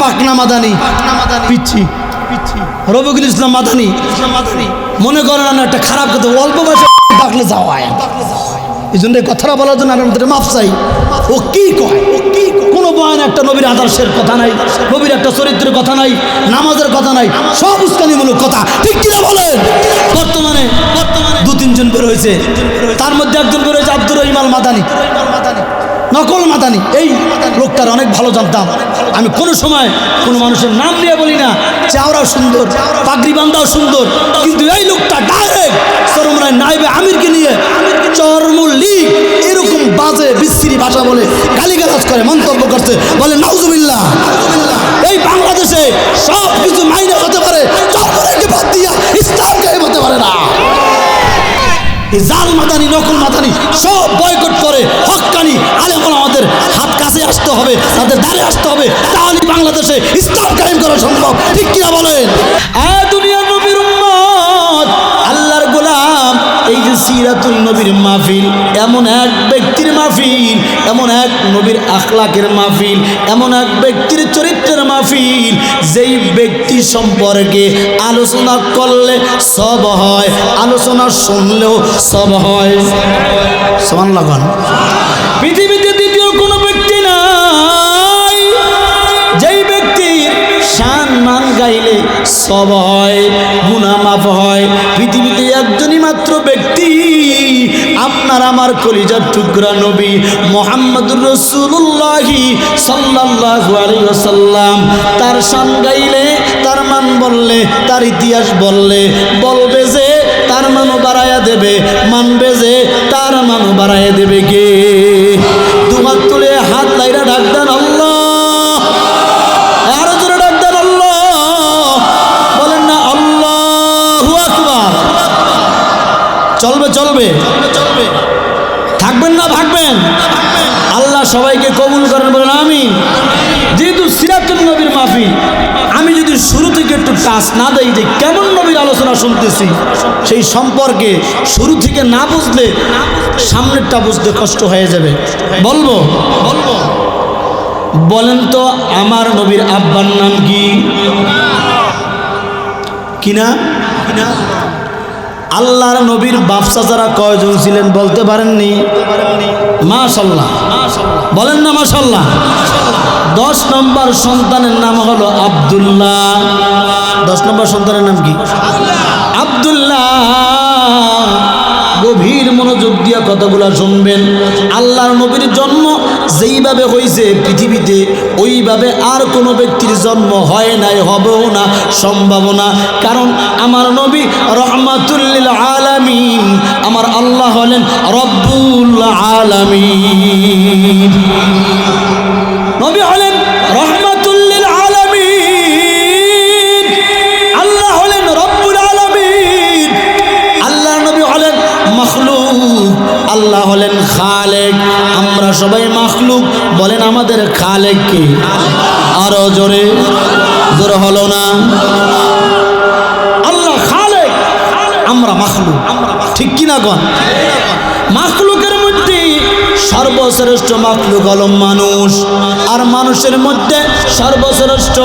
পাকনা মাদানি। পিচ্ছি। রবিকুল ইসলাম মাদানি। মনে করেন না একটা খারাপ কথা, অল্প বয়সে ডাকলে যাওয়া এই জন্য কথাটা বলার জন্য আমি মাফ চাই। ও কি কয়? ও কি কোনো একটা নবীর আদর্শের কথা নাই, নবীর একটা চরিত্রের কথা নাই, নামাজের কথা নাই, সব কথা। ঠিক বলেন? বর্তমানে বর্তমানে দু তিনজন তার মধ্যে একজন বের হয়েছে আব্দুর রহিমাল মাদানি নকল মাদানি এই লোকটার অনেক ভালো জানতাম। আমি কোনো সময় কোনো মানুষের নাম নিয়ে বলি না। চাওড়াও সুন্দর পাগড়ি বান্দাও সুন্দর। কিন্তু এই লোকটা ডাইরেক্ট চরমরায় নাইবে আমিরকে নিয়ে চরমুল্লি এরকম বাজে, বিশ্রী ভাষা বলে গালিগালাজ করে, মন্তব্য করছে। বলে, নাউজুবিল্লাহ। এই বাংলাদেশে সব কিছু মাইনে হতে পারে। চরমরাইকে বাদ দিয়া ইসলাম গায়েব হতে পারে না জাল মাদানি, নকল মাদানি সব বয়কট করে, হকানি আলেমন আমাদের হাত কাছে আসতে হবে, তাদের ধারে আসতে হবে, তাহলে বাংলাদেশে ইসলাম কায়েম করা সম্ভব। ঠিক কিনা বলেন? নবীর আল্লাহর গোলাম, এই যে সিরাতুল নবীর মাহফিল, এমন এক ব্যক্তির মাহফিল, এমন এক নবীর আখলাকের মাহফিল, এমন এক ব্যক্তির চরিত্রের মাহফিল, যেই ব্যক্তি সম্পর্কে আলোচনা করলে সব হয়, আলোচনা শুনলেও সব হয়। সমান লাগান পৃথিবীতে দ্বিতীয় কোনো ব্যক্তি নাই, যেই ব্যক্তির শান মান গাইলে সব হয় গুণা মাফ হয়। পৃথিবীতে একজনই মাত্র ব্যক্তি। আপনার আমার কলিজার টুকরা নবী মোহাম্মদুর রসুল্লাহি আলাইহি তার শান গাইলে, তার মান বললে, তার ইতিহাস বললে, বলবে যে তার মানও বাড়াইয়া দেবে, মানবে যে তার মানও বাড়াইয়া দেবে কে? দুহাত তুলে হাত লাইরা ডাক দেন আল্লাহ। আরও জোরে ডাক দেন আল্লাহ। বলেন না, আল্লাহু আকবার। চলবে চলবে। চলবে থাকবেন না আল্লাহ সবাইকে কবুল করেন, বলেন আমি যেহেতু সিরাতুল নবীর মাফি আমি যদি শুরু থেকে একটু টাচ না দেই যে কেমন নবীর আলোচনা শুনতেছি, সেই সম্পর্কে শুরু থেকে না বুঝলে সামনেরটা বুঝতে কষ্ট হয়ে যাবে। বলব? বলব বলেন তো, আমার নবীর আব্বার নাম কি? কিনা কিনা আল্লাহর নবীর বাপসা যারা কয়জন ছিলেন বলতে পারেননি? মাশাল্লাহ বলেন না মাশাল্লাহ দশ নম্বর সন্তানের নাম হলো আব্দুল্লাহ। দশ নম্বর সন্তানের নাম কি? আবদুল্লাহ। গভীর মনোযোগ দিয়া কথাগুলা শুনবেন। আল্লাহর নবীর জন্ম যেইভাবে হয়েছে পৃথিবীতে, ওইভাবে আর কোনো ব্যক্তির জন্ম হয় নাই, হবেও না সম্ভাবনা কারণ আমার নবী রহমাতুল্লিল আলামিন, আমার আল্লাহ হলেন রব্বুল আলামিন। নবী হলেন আমাদের খালেক কি আরও জোরে জোরে হলো না। আল্লাহ খালেক, আমরা মখলুক। ঠিক কিনা কন? মাখলুকের মধ্যে সর্বশ্রেষ্ঠ মাখলুক হল মানুষ। আর মানুষের মধ্যে সর্বশ্রেষ্ঠ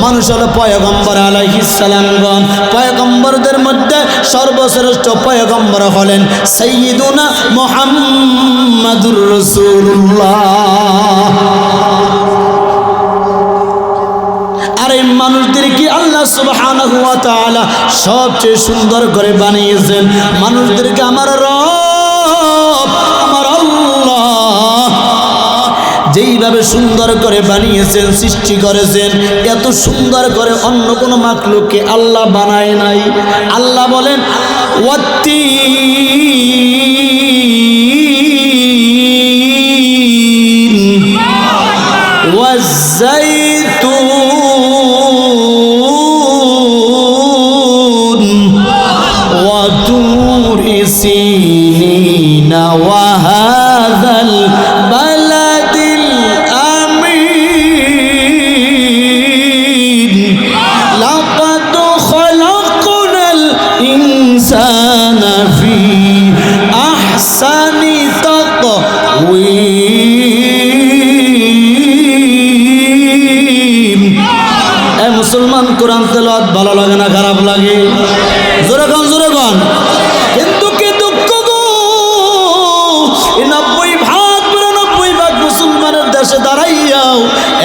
মানুষ হলো পয়গম্বর আলাইহিসালামগণ পয়গম্বরদের মধ্যে সর্বশ্রেষ্ঠ পয়গম্বর হলেন সৈয়দুনা মোহাম্মদুর রসুল্লাহ আর এই মানুষদেরকে আল্লাহ সবচেয়ে সুন্দর করে বানিয়েছেন? মানুষদেরকে আমার রব যেইভাবে সুন্দর করে বানিয়েছেন, সৃষ্টি করেছেন, এত সুন্দর করে অন্য কোনো মাকলুককে আল্লাহ বানায় নাই। আল্লাহ বলেন ওয়াত্তিন আযীম এ মুসলমান কোরআন তেলাওয়াত ভালো লাগে না, খারাপ লাগে? জোরেগন জোরেগন জোরে গান কিন্তু কি দুঃখ গো? এ নব্বই ভাগ বিরানব্বই ভাগ মুসলমানের দেশে দাঁড়াইয়াও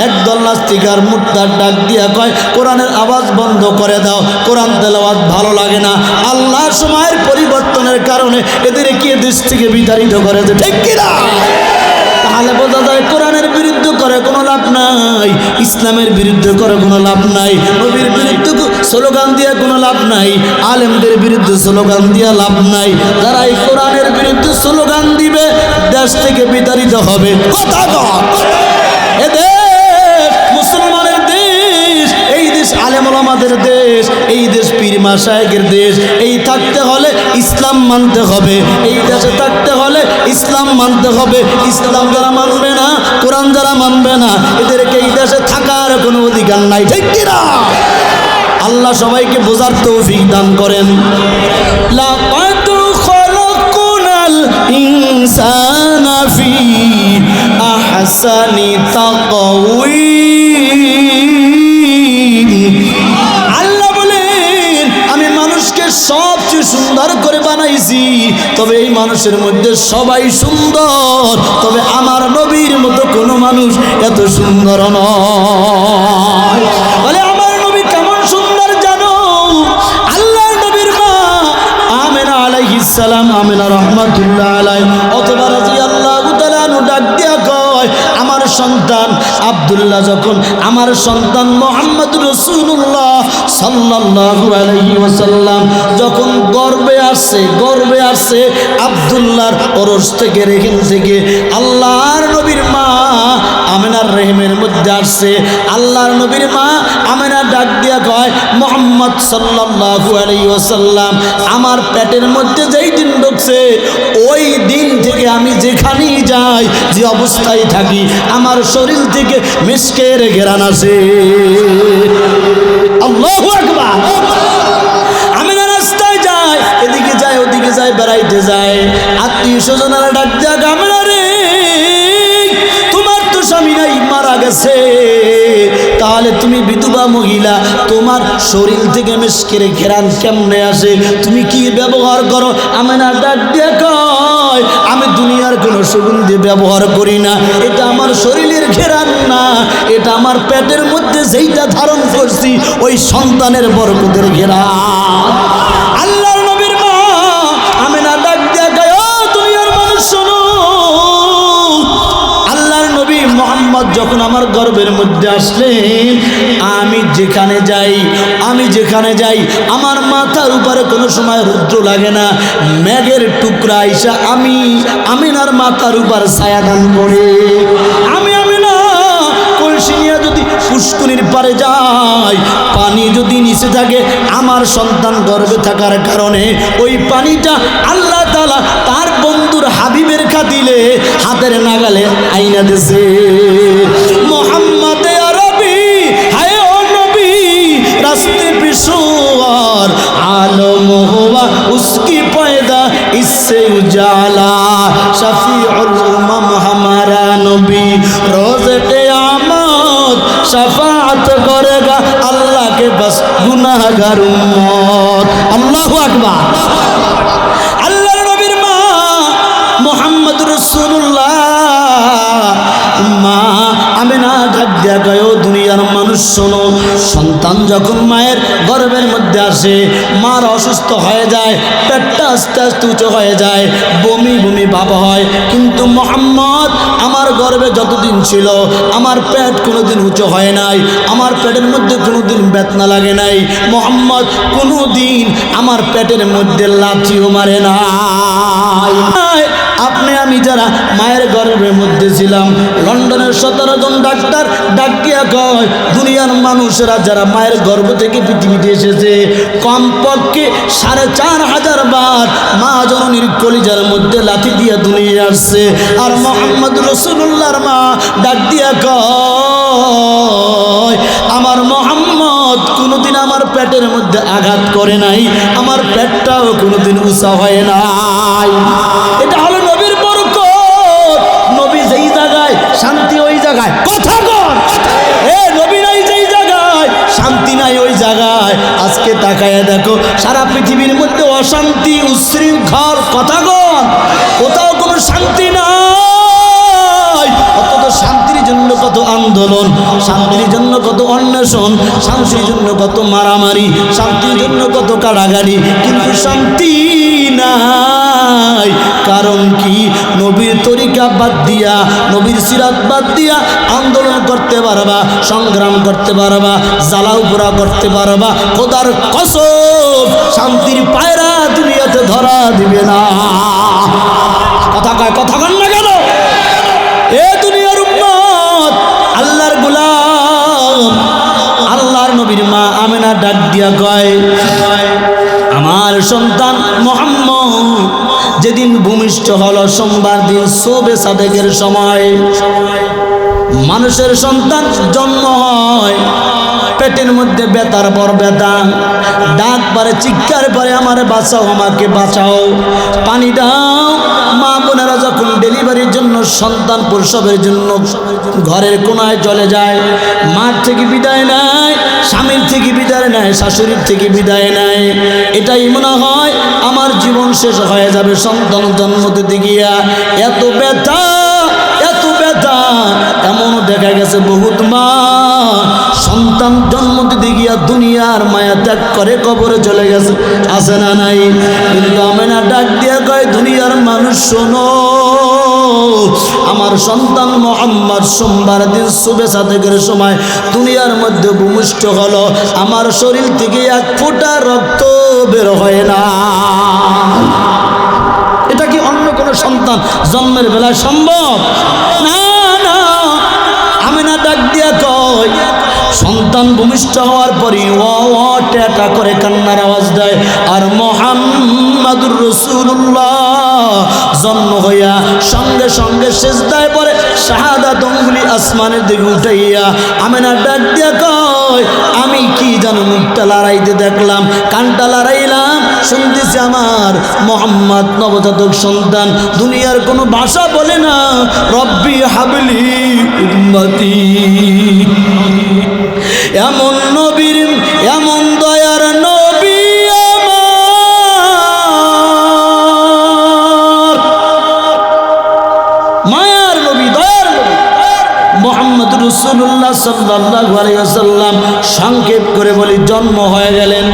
একদল নাস্তিকার মুদ্রার ডাক দিয়া কয়, কোরআনের আওয়াজ বন্ধ করে দাও, কোরআন তেলাওয়াত ভালো লাগে না। আল্লাহ সময়ের পরিবর্তনের কারণে এদের কে দেশ থেকে বিতাড়িত করে ঠিক কিনা? তাহলে বোঝা যায় কোরআনের বিরুদ্ধে করে কোনো লাভ নাই, ইসলামের বিরুদ্ধে করে কোনো লাভ নাই, নবীর বিরুদ্ধে স্লোগান দিয়ে কোনো লাভ নাই, আলেমদের বিরুদ্ধে স্লোগান দিয়ে লাভ নাই। যারা এই কোরআনের বিরুদ্ধে স্লোগান দিবে, দেশ থেকে বিতাড়িত হবে। কথা মুসলমানের দেশ, এই দেশ আলেমুল আমাদের দেশ, এই দেশ পীর মাসায়েকের দেশ, এই থাকতে হলে ইসলাম মানতে হবে, এই দেশে থাকতে হলে ইসলাম মানতে হবে। ইসলাম যারা মানবে না, কোরআন যারা মানবে না, এদেরকে এই দেশে থাকার কোনো অধিকার নাই। ঠিক কিনা? আল্লাহ সবাইকে বোঝার তৌফিক দান করেন। আল্লাহ বলেন, আমি মানুষকে সবচেয়ে সুন্দর বানাইছি তবে এই মানুষের মধ্যে সবাই সুন্দর, তবে আমার নবীর মতো কোনো মানুষ এত সুন্দর নয়। বলে, আমার নবী কেমন সুন্দর জানো? আল্লাহর নবীর মা আমেনা আলাইহিস সালাম, আমেনা রহমাতুল্লাহ আলাই অথবা তাআলা নু ডাক দিয়া কয়, আমার সন্তান আব্দুল্লাহ যখন আমার সন্তান মোহাম্মদ রসুল্লাহ সাল্লাহ যখন গর্বে আসছে গর্বে আসছে আবদুল্লাহর ওরস থেকে রেখেন থেকে আল্লাহর নবীর আমেনার রেহিমের মধ্যে আসছে। আল্লাহর নবীর মা আমেনা ডাক দিয়া কয়, মোহাম্মদ সাল্লাল্লাহু আলাইহি ওয়াসাল্লাম, আমার পেটের মধ্যে যেই দিন ঢুকছে, ওই দিন থেকে আমি যেখানেই যাই, যে অবস্থায় থাকি, আমার শরীর থেকে মিসকের ঘেরান আসে আল্লাহু আকবার। রাস্তায় যাই এদিকে যাই ওদিকে যাই বেড়াইতে যাই আত্মীয় স্বজনেরা ডাক দেয়া গামলা তুমি মহিলা, তোমার শরীর থেকে মিসকের ঘেরান কেমনে আসে তুমি কি ব্যবহার করো? আমি না ডাক কয়, আমি দুনিয়ার কোনো সুগন্ধি ব্যবহার করি না। এটা আমার শরীরের ঘেরান না। এটা আমার পেটের মধ্যে যেইটা ধারণ করছি, ওই সন্তানের বরকতের ঘেরান। আমার গর্বের মধ্যে আসলেন, আমি যেখানে যাই, আমি যেখানে যাই, আমার মাথার উপরে কোনো সময় রুদ্র লাগে না, মেঘের টুকরা আইসা আমি আমিনার মাথার উপর ছায়া দান করে। আমি আমি না কলসি নিয়ে যদি পুষ্করির পারে যাই, পানি যদি নিচে থাকে, আমার সন্তান গর্ভে থাকার কারণে ওই পানিটা আল্লাহ তালা তার বন্ধুর হাবিবের খাতিলে হাতের নাগালে আইনা দেশে इससे उजाला शफीउल उमम हमारा नबी रोज क़यामत शफाअत करेगा अल्लाह के बस गुनाहगार उम्मत अल्लाहु আকবার আল্লাহর নবীর মা মোহাম্মদ রসুল্লাহ মা আমি না ডাক দিয়া গয় দুনিয়ার মানুষ শোনো, সন্তান যখন মায়ের গর্ভের মধ্যে আসে, মার অসুস্থ হয়ে যায়, পেটটা আস্তে আস্তে উঁচু হয়ে যায়, বমি বমি ভাব হয়। কিন্তু মোহাম্মদ, আমার গর্ভে যতদিন ছিল, আমার পেট কোনোদিন উঁচু হয় নাই, আমার পেটের মধ্যে কোনোদিন বেতনা লাগে নাই। মোহাম্মদ, কোনোদিন আমার পেটের মধ্যে লাথিও মারে নাই। আপনি, আমি যারা মায়ের গর্ভের মধ্যে ছিলাম, লন্ডনের সতেরো জন ডাক্তার ডাকিয়া কয়, দুনিয়ার মানুষেরা যারা মায়ের গর্ভ থেকে পৃথিবীতে এসেছে, কমপক্ষে সাড়ে চার হাজার বার মা জননীর কলিজার মধ্যে লাথি দিয়া দুনিয়া আসছে। আর মোহাম্মদ রসুল্লাহর মা ডাক দিয়া কয়, আমার মোহাম্মদ কোনোদিন আমার পেটের মধ্যে আঘাত করে নাই, আমার পেটটাও কোনোদিন উষা হয় নাই। এটা কথা শান্তি নাই ওই জায়গায়। সারা পৃথিবীর অশান্তি কথা কোথাও কোনো শান্তি নাই। শান্তির জন্য কত আন্দোলন কত অন্বেষণ জন্য কত মারামারি, শান্তির জন্য কত কারাগারি। কিন্তু শান্তি নাই। কারণ কি? নবীর তরিকা বাদ দিয়া, নবীর সিরাত বাদ দিয়া আন্দোলন করতে পারবা, সংগ্রাম করতে পারবা জ্বালাও পোড়া করতে পারবা, খোদার কসম শান্তির পায়রা দুনিয়াতে ধরা দিবে না। কথা কয়, কথা কন না কেন? এ দুনিয়ার উম্মত, আল্লাহর গোলাম, আল্লাহর নবীর মা আমেনা ডাক দিয়া কয়, আমার সন্তান যেদিন ভূমিষ্ঠ হল সোমবার দিন সোবে সাদেকের সময়। মানুষের সন্তান জন্ম হয়, পেটের মধ্যে বেতার পর বেতা ডাক পারে, চিৎকার পারে, আমার বাঁচাও, আমাকে বাঁচাও। পানি দাও যখন ডেলিভারির জন্য, সন্তান প্রসবের জন্য ঘরের কোনায় চলে যায়, মার থেকে বিদায় নেয়, স্বামীর থেকে বিদায় নেয়, শাশুড়ির থেকে বিদায় নেয়। এটাই মনে হয় আমার জীবন শেষ হয়ে যাবে, সন্তান জন্ম দিতে গিয়া। এত ব্যথা এত ব্যথা, এমনও দেখা গেছে বহুত মা। সন্তান জন্ম দিতে গিয়া দুনিয়ার মায়া ত্যাগ করে কবরে চলে গেছে। আসে না নাই? কিন্তু আমি না ডাক দিয়া কয়, দুনিয়ার মানুষ শোনো। আমার সন্তান মোহাম্মদ সোমবার দিন শুভে সাদেকের সময় দুনিয়ার মধ্যে ভূমিষ্ঠ হলো। আমার শরীর থেকে এক ফোঁটা রক্ত বের হয় না। এটা কি অন্য কোনো সন্তান? জন্মের বেলায় সম্ভব? না না। আমি না ডাক দিয়া কয়, সন্তান ভূমিষ্ঠ হওয়ার পরই ও ও করে কান্নার আওয়াজ দেয়। আর মোহাম্মদুর রসুল্লাহ জন্ম হইয়া সঙ্গে সঙ্গে শেষ দায় পরে শাহাদা দঙ্গুলি আসমানের দিকে উঠাইয়া আমি না ডাক দিয়া কয়, আমি কি জানো মুখটা লড়াইতে দেখলাম, কানটা লড়াইলাম, শুনতেছি আমার মোহাম্মদ নবজাতক সন্তান, দুনিয়ার কোনো ভাষা বলে না, রব্বি হাবলি উম্মতি। এমন নবীর, এমন রসুল্লাহ সাল্লাহ আলাইসাল্লাম সংক্ষেপ করে বলি, জন্ম হয়ে গেলেন।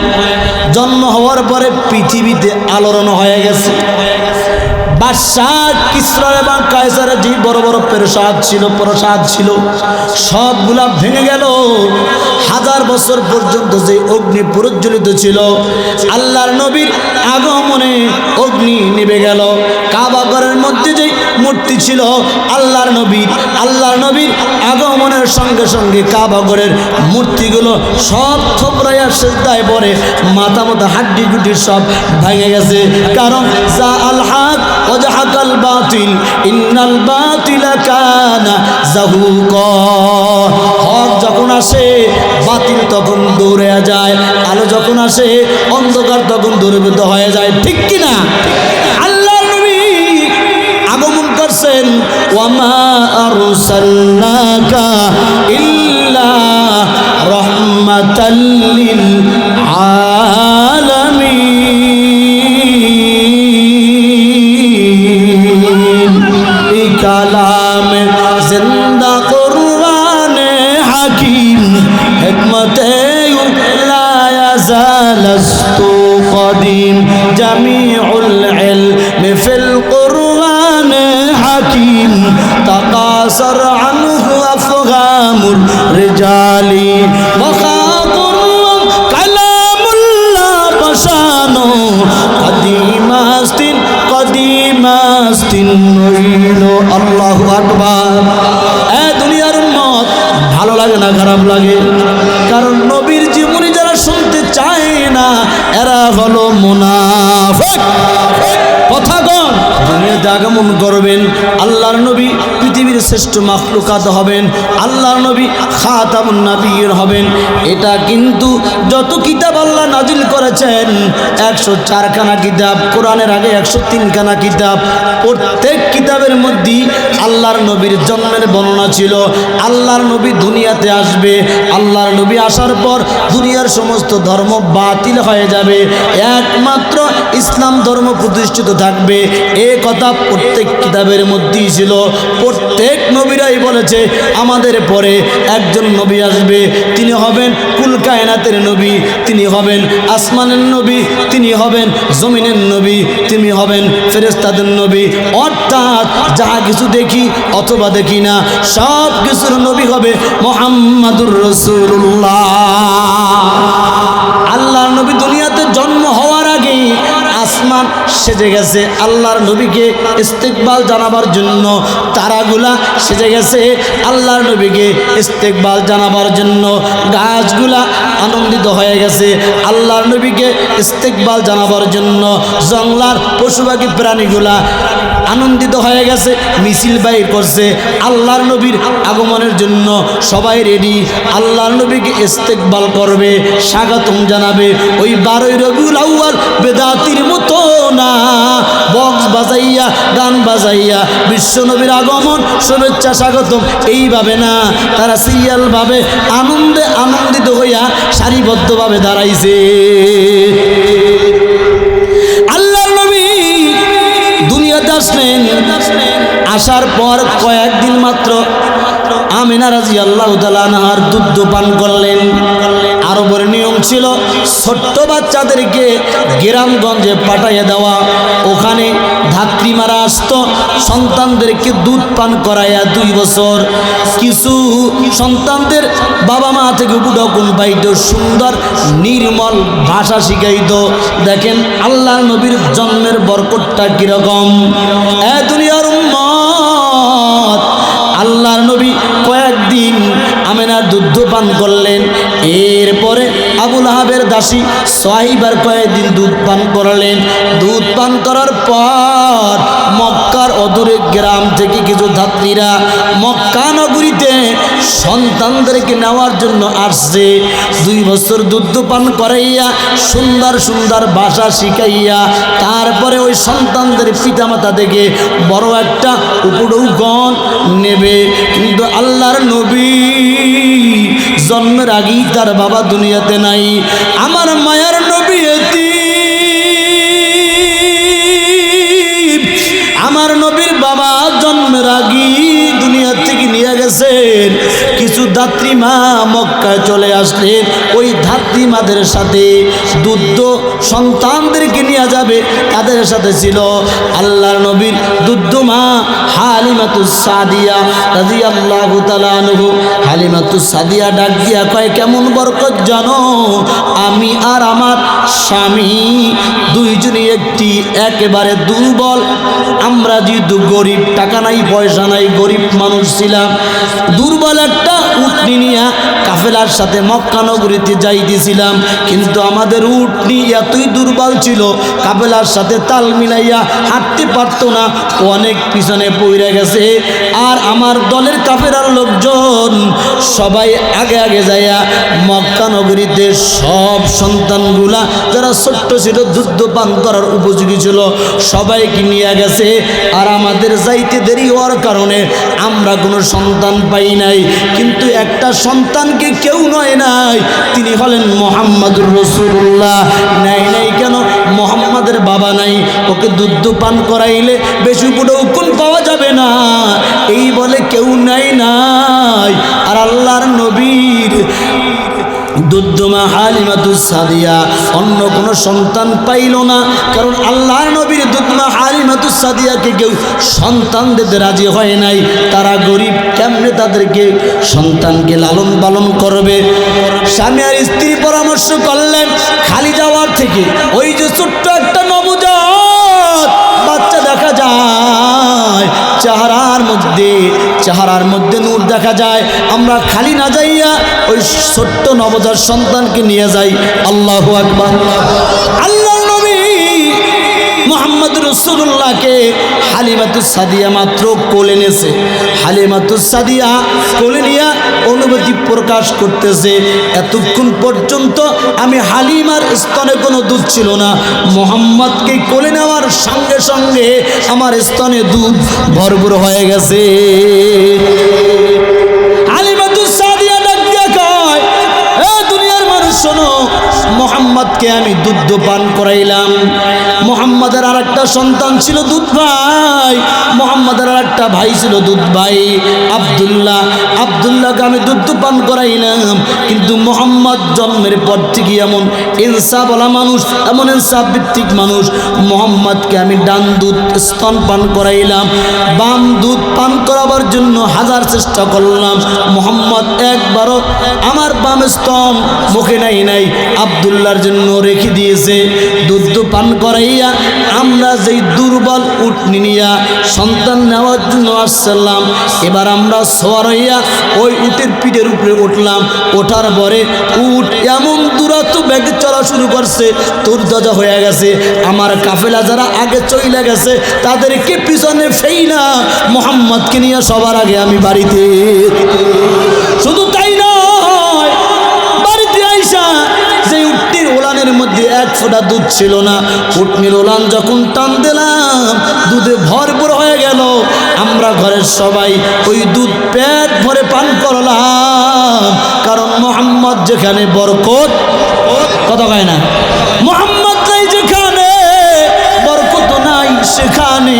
জন্ম হওয়ার পরে পৃথিবীতে আলোড়ন হয়ে গেছে। বাদশাহ এবং কায়সারের যে বড় বড় প্রসাদ ছিল প্রসাদ ছিল, সবগুলা ভেঙে গেল। হাজার বছর পর্যন্ত যে অগ্নি প্রজ্বলিত ছিল, আল্লাহর নবীর আগমনে মূর্তি ছিল আল্লাহর নবীর আল্লাহর নবীর আগমনের সঙ্গে সঙ্গে কাবাগরের মূর্তিগুলো সব থোপড়াইয়া সেজদায় পরে মাথা মাথা হাড্ডি গুটি সব ভেঙে গেছে। কারণ, যা আল হাক ওজাহাকাল বাতিল, ইন্নাল বাতিলা কানা জাহুকা হক যখন আসে, বাতিল তখন দৌড়ে যায়। আলো যখন আসে, অন্ধকার তখন দূরীভূত হয়ে যায়। ঠিক কি না আল্লাহ নবী আগমন করছেন ওয়ামা আরসালনাকা ইল্লা রাহমাতাল লিল আলামিন মাখলুকাত হবেন। আল্লাহর নবী খাতামুন নাবিয়্যির হবেন। এটা কিন্তু যত কিতাব আল্লাহ নাজিল করেছেন, একশো চারখানা কিতাব, কোরআনের আগে একশো তিনখানা কিতাব, প্রত্যেক কিতাবের মধ্যেই আল্লাহর নবীর জন্মের বর্ণনা ছিল। আল্লাহর নবী দুনিয়াতে আসবে, আল্লাহর নবী আসার পর দুনিয়ার সমস্ত ধর্ম বাতিল হয়ে যাবে। একমাত্র ইসলাম ধর্ম প্রতিষ্ঠিত থাকবে। এ কথা প্রত্যেক কিতাবের মধ্যেই ছিল। প্রত্যেক নবীরাই বলেছে, আমাদের পরে একজন নবী আসবে, তিনি হবেন কুল কায়নাতের নবী, তিনি হবেন আসমানের নবী, তিনি হবেন জমিনের নবী, তিনি হবেন ফেরেস্তাদের নবী। অর্থাৎ যাহা কিছু দেখি অথবা দেখি না, সব কিছুর নবী হবে মোহাম্মদুর রসুল্লাহ আল্লাহর আসমান সেজে গেছে। আল্লাহর নবীকে ইস্তেকবাল জানাবার জন্য তারাগুলা সেজে গেছে। আল্লাহর নবীকে ইস্তেকবাল জানাবার জন্য গাছগুলা আনন্দিত হয়ে গেছে। আল্লাহর নবীকে ইস্তেকবাল জানাবার জন্য জংলার পশু প্রাণীগুলা আনন্দিত হয়ে গেছে, মিছিল বাইর করছে। আল্লাহর নবীর আগমনের জন্য সবাই রেডি আল্লাহর নবীকে ইস্তেকবাল করবে, স্বাগতম জানাবে। ওই বারোই রবিউল আউ্য়াল বেদাতির মতো না। বক্স বাজাইয়া, গান বাজাইয়া, বিশ্ব নবীর আগমন, শুভেচ্ছা স্বাগতম। এইভাবে না, তারা সিরিয়ালভাবে আনন্দে আনন্দিত হইয়া সারিবদ্ধভাবে দাঁড়াইছে। আল্লাহ নবী দুনিয়াতে আসলেন। আসার পর কয়েকদিন মাত্র আমিনা রাজি আল্লাহ তালানহার দুধ পান করলেন। আরবের নিয়ম ছিল, ছোট্ট বাচ্চাদেরকে গ্রামগঞ্জে পাঠাইয়ে দেওয়া। ওখানে ধাত্রী মারা আসতো, সন্তানদেরকে দুধ পান করাইয়া দুই বছর। কিছু সন্তানদের বাবা মা থেকে বুড়কুন পাইত সুন্দর, নির্মল ভাষা শিখাইত। দেখেন আল্লাহ নবীর জন্মের বরকতটা কীরকম। এ দুনিয়ার উম্মত, আল্লাহর নবী কয়েকদিন আমেনার দুধ পান করলেন। এরপরে আবুল আহাবের দাসী সোহাইবার কয়েকদিন দুধ পান করালেন। দুধ পান করার পর মক্কার অদূরে গ্রাম থেকে কিছু ধাত্রীরা মক্কা নগরীতে সন্তানদেরকে নেওয়ার জন্য আসছে। দুই বছর দুধ পান করাইয়া সুন্দর সুন্দর ভাষা শিখাইয়া তারপরে ওই সন্তানদের পিতামাতা থেকে বড় একটা উপডৌগণ নেবে। কিন্তু আল্লাহর নবী জন্মের আগেই তার বাবা দুনিয়াতে নাই। আমার মায়ার নবী এতি আমার নবীর বাবা জন্মের আগেই দুনিয়া থেকে নিয়ে গেছেন কিছু ধাত্রী মা মক্কায় চলে আসলেন। ওই ধাত্রী মাদের সাথে দুধ সন্তানদেরকে নিয়ে যাবে। তাদের সাথে ছিল আল্লাহর নবীর দুধ মা হালিমাতুস সাদিয়া রাজি আল্লাহ তালানহু হালিমাতুস সাদিয়া ডাক দিয়া কয়, কেমন বরকত জানো? আমি আর আমার স্বামী দুইজনই একটি একেবারে দুর্বল। আমরা যেহেতু গরিব, টাকা নাই, পয়সা নাই, গরিব মানুষ ছিলাম। দুর্বল একটা উটনি নিয়ে কাফেলার সাথে মক্কা নগরীতে যাইতেছিলাম। কিন্তু আমাদের উটনি এতই দুর্বল ছিল, কাফেলার সাথে তাল মিলাইয়া হাঁটতে পারতো না অনেক পিছনে পড়ে গেছে। আর আমার দলের কাফেরার লোকজন সবাই আগে আগে যাইয়া মক্কা নগরীতে সব সন্তানগুলা, যারা ছোট্ট ছিল দুধ পান করার উপযোগী ছিল, সবাইকে নিয়ে গেছে। আর আমাদের যাইতে দেরি হওয়ার কারণে আমরা কোনো সন্তান পাই নাই। কিন্তু একটা সন্তানকে কেউ নয় নাই, তিনি হলেন মোহাম্মদুর রসুল্লাহ। নাই নাই কেন? মোহাম্মদের বাবা নাই। ওকে দুধ পান করাইলে বেশি বুড়ো উকুন পাওয়া যাবে না। এই বলে কেউ নাই নাই। আর আল্লাহর নবীর দুদ্ধমা হালিমাতুস সাদিয়া। অন্য কোনো সন্তান পাইল না, কারণ আল্লাহর নবীর দুধমা হালিমাতুস সাদিয়াকে কেউ সন্তান দিতে রাজি হয় নাই। তারা গরিব, কেমনে তাদেরকে সন্তানকে লালন পালন করবে? স্বামী আর স্ত্রী পরামর্শ করলেন খালি যাওয়ার থেকে, ওই যে ছোট্ট একটা নবজাত বাচ্চা দেখা যায়। চেহারার মধ্যে চেহারার মধ্যে নূর দেখা যায়। আমরা খালি না যাইয়া ওই ছোট্ট নবজার সন্তানকে নিয়ে যাই। আল্লাহ আকবার। আল্লাহ রসুল্লাহকে হালিমাতুস সাদিয়া মাত্র কোলে নেছে হালিমাতুস সাদিয়া কোলে নিয়ে অনুভূতি প্রকাশ করতেছে, এতক্ষণ পর্যন্ত আমি হালিমার স্তনে কোনো দুধ ছিল না। মোহাম্মদকে কোলে নেওয়ার সঙ্গে সঙ্গে আমার স্তনে দুধ ভরপুর হয়ে গেছে। শোনো, মোহাম্মদকে আমি দুধ পান করাইলাম। মোহাম্মদের আর একটা সন্তান ছিল দুধ ভাই। মোহাম্মদের আর একটা ভাই ছিল দুধ ভাই। আবদুল্লাহ, আবদুল্লাহকে আমি দুধ পান করাইলাম। কিন্তু মোহাম্মদ জন্মের পর থেকে এমন ইনসাফওয়ালা মানুষ, এমন ইনসাফ ভিত্তিক মানুষ, মোহাম্মদকে আমি ডান দুধ স্তন পান করাইলাম। বাম দুধ পান করাবার জন্য হাজার চেষ্টা করলাম। মোহাম্মদ একবারও আমার বাম স্তন মুখে নাই নাই আবদুল্লার জন্য রেখে দিয়েছে। দুধ পান করাইয়া আমরা যেই দুর্বল উট নিয়া সন্তান নেওয়ার জন্য আসছিলাম, এবার আমরা সোয়ার হইয়া ওই উটের পিঠের উপরে উঠলাম, ওঠার পরে উট এমন দূরত্ব ব্যাগে চলা শুরু করছে তোর দজা হয়ে গেছে। আমার কাফেলা যারা আগে চইলে গেছে, তাদেরকে পিছনে ফেই না মোহাম্মদকে নিয়ে সবার আগে আমি বাড়িতে। শুধু এক ফোঁটা দুধ ছিল না। উটনির ওলান যখন টান দিলাম, দুধে ভরপুর হয়ে গেল। আমরা ঘরের সবাই ওই দুধ পেট ভরে পান করলাম। কারণ মোহাম্মদ যেখানে বরকত, কথা কয় না? মোহাম্মদ নাই যেখানে, বরকত নাই সেখানে।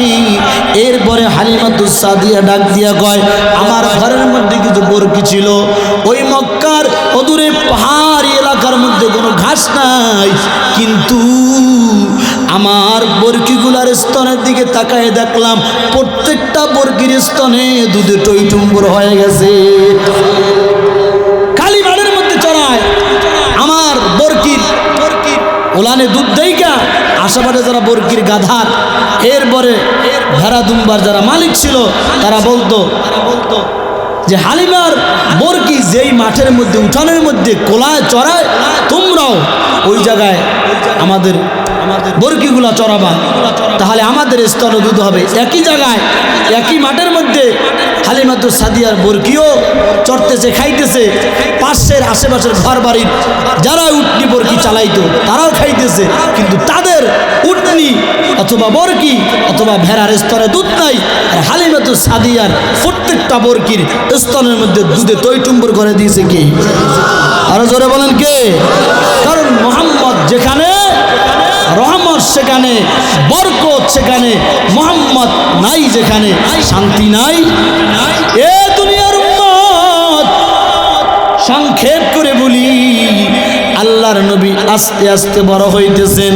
এরপরে হালিমাতুস সাদিয়া ডাক দিয়া কয়, আমার ঘরের মধ্যে কিছু বরকি ছিল। ওই মক্কার অদূরে পাহাড়ি এলাকার মধ্যে কোনো ঘাস নাই। কিন্তু আমার বরকিগুলার স্তনের দিকে তাকায় দেখলাম, প্রত্যেকটা বরকির স্তনে দুধে টইটুম্বর হয়ে গেছে। কালীবাড়ির মধ্যে চড়ায়। আমার বরকির বরকির ওলানে দুধ দেইকা, আশেপাশে যারা বরকির গাধার, এরপরে ভেড়া দুম্বার যারা মালিক ছিল তারা বলতো তারা বলতো যে হালিমার বরকি যেই মাঠের মধ্যে উঠানের মধ্যে কোলায় চড়ায় তোমরাও ওই জায়গায় আমাদের বরকিগুলা চড়াবা তাহলে আমাদের স্তরে দুধ হবে। একই জায়গায়, একই মাঠের মধ্যে হালিমাতুর সাদিয়ার বরকিও চড়তেছে, খাইতেছে। পাশের আশেপাশের ঘর বাড়ির যারা উটনি বরকি চালাইতো, তারাও খাইতেছে। কিন্তু তাদের উটনি অথবা বরকি অথবা ভেড়ার স্তরে দুধ নাই, আর হালিমাতুর সাদিয়ার প্রত্যেকটা বরকির স্তনের মধ্যে দুধে টইটুম্বর করে দিয়েছে কে? আরও জোরে বলেন কে? কারণ মোহাম্মদ যেখানে রহমত সেখানে, বরকত সেখানে, মোহাম্মদ নাই যেখানে শান্তি নাই। এ দুনিয়ার উন্মত সংক্ষেপ করে বলি, আল্লাহর নবী আস্তে আস্তে বড় হইতেছেন।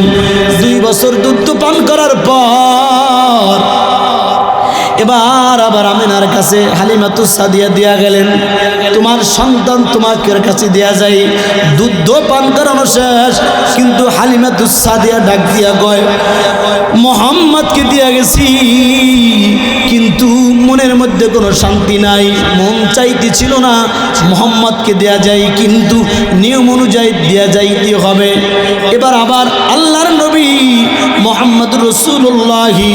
দুই বছর দুধ পান করার পর এবার আবার আমিনার কাছে হালিমাতু সাদিয়া দিয়া গেলেন। তোমার সন্তান তোমাকে কাছে দেয়া যায়। দুধ পান করানো শেষ, কিন্তু হালিমাতু সাদিয়া ডাক দিয়া গয় মোহাম্মদকে দিয়া গেছি, কিন্তু মনের মধ্যে কোনো শান্তি নাই, মন চাইতে ছিল না, মোহাম্মদকে দেয়া যায়, কিন্তু নিয়ম অনুযায়ী দেয়া যাইতে হবে। এবার আবার আল্লাহর নবী মোহাম্মদ রসুল্লাহি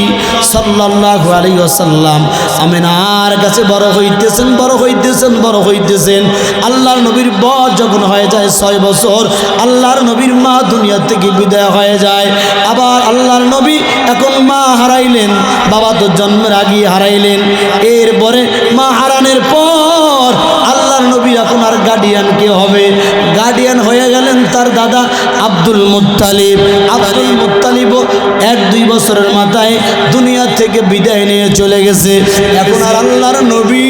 সাল্লাহ আলী আসাল্লাম আমেনার কাছে বড় হইতেছেন বড় হইতেছেন বড় হইতেছেন। আল্লাহর নবীর বর যখন হয়ে যায় ছয় বছর, আল্লাহর নবীর মা দুনিয়া থেকে বিদায় হয়ে যায়। আবার আল্লাহর নবী এখন মা হারাইলেন, বাবা তো জন্মের আগে হারাইলেন। এরপরে মা হারানোর পর আল্লাহর নবী এখন আর গার্ডিয়ান কে হবে গার্ডিয়ান হয়ে গেলেন তার দাদা আব্দুল মুত্তালিব। আব্দুল মুত্তালিব এক দুই বছরের মাথায় দুনিয়া থেকে বিদায় নিয়ে চলে গেছে। এখন আর আল্লাহর নবী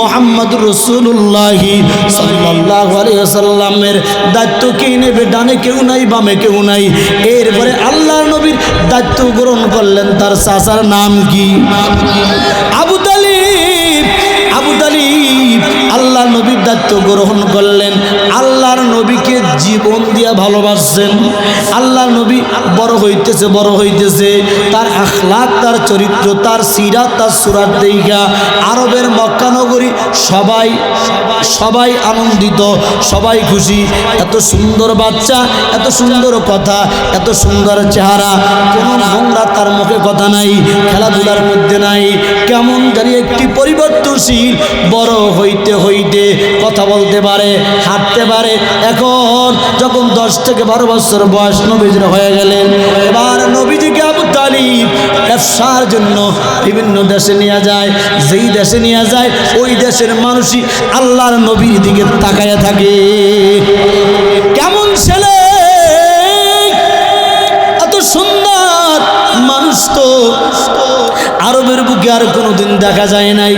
মোহাম্মদ রসুল্লাহি সাল্লামের দায়িত্ব কে নেবে, ডানে কেউ নাই, বামে কেউ নাই। এরপরে আল্লাহর নবীর দায়িত্ব গ্রহণ করলেন, তার চাচার নাম কি? আবু তালিব। আবু তালিব আল্লাহ দায়িত্ব গ্রহণ করলেন। আল্লাহর নবীকে জীবন দিয়া ভালোবাসছেন। আল্লাহর নবী বড় হইতেছে বড় হইতেছে। তার আখলাক তার চরিত্র, তার সিরাত, তার সুরাত দেখা আরবের মক্কানগরী সবাই সবাই আনন্দিত, সবাই খুশি। এত সুন্দর বাচ্চা, এত সুন্দর কথা, এত সুন্দর চেহারা। কোনো নোংরা তার মুখে কথা নাই, খেলাধুলার মধ্যে নাই। কেমন জানি একটি পরিবর্তনশীল বড় হইতে হইতে কথা বলতে পারে, হাঁটতে পারে। এখন যখন দশ থেকে বারো বছর বয়স নবীজির হয়ে গেলেন, এবার নবীজিকে আবু তালিব ব্যবসার জন্য বিভিন্ন দেশে নিয়ে যায়, যেই দেশে নিয়ে যায়, ওই দেশের মানুষই আল্লাহর নবীর দিকে তাকায় থাকে। আর কোনোদিন দেখা যায় নাই।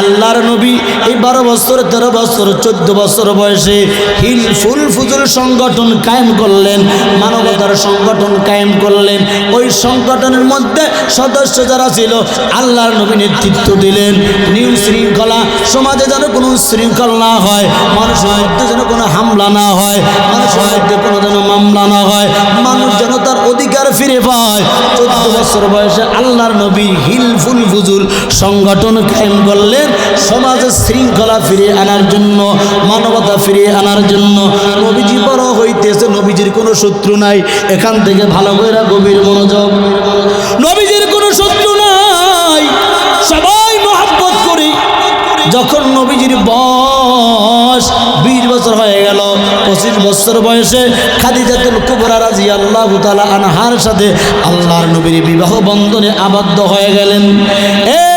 আল্লাহর নবী এই বারো বছর, তেরো বছর, চোদ্দ বছর বয়সে হিল ফুল ফুজুল সংগঠন কায়েম করলেন, মানবতার সংগঠন কায়েম করলেন। ওই সংগঠনের মধ্যে সদস্য যারা ছিল, আল্লাহর নবী নেতৃত্ব দিলেন। নিউ শৃঙ্খলা, সমাজে যেন কোনো শৃঙ্খল না হয় মানুষের মধ্যে যেন কোনো হামলা না হয় মানুষের মধ্যে কোনো যেন মামলা না হয়, মানুষ যেন তার অধিকার ফিরে পায়। চোদ্দ বছর বয়সে আল্লাহর নবী হিল ফুল ফুজুল সংগঠন কায়েম করলেন, সমাজে শৃঙ্খলা ফিরিয়ে আনার জন্য, মানবতা ফিরিয়ে আনার জন্য। নবীজি বড় হইতেছে, নবীজির কোনো শত্রু নাই। এখান থেকে ভালো করে গভীর মনোযোগ। নবীজির কোনো শত্রু নাই। সবাই মহাব্বত করি। যখন নবীজির বয়স বিশ বছর হয়ে গেল পঁচিশ বছর বয়সে খাদিজাতুল কুবরা রাজি আল্লাহ আনহার সাথে আল্লাহর নবীর বিবাহ বন্ধনে আবদ্ধ হয়ে গেলেন। এ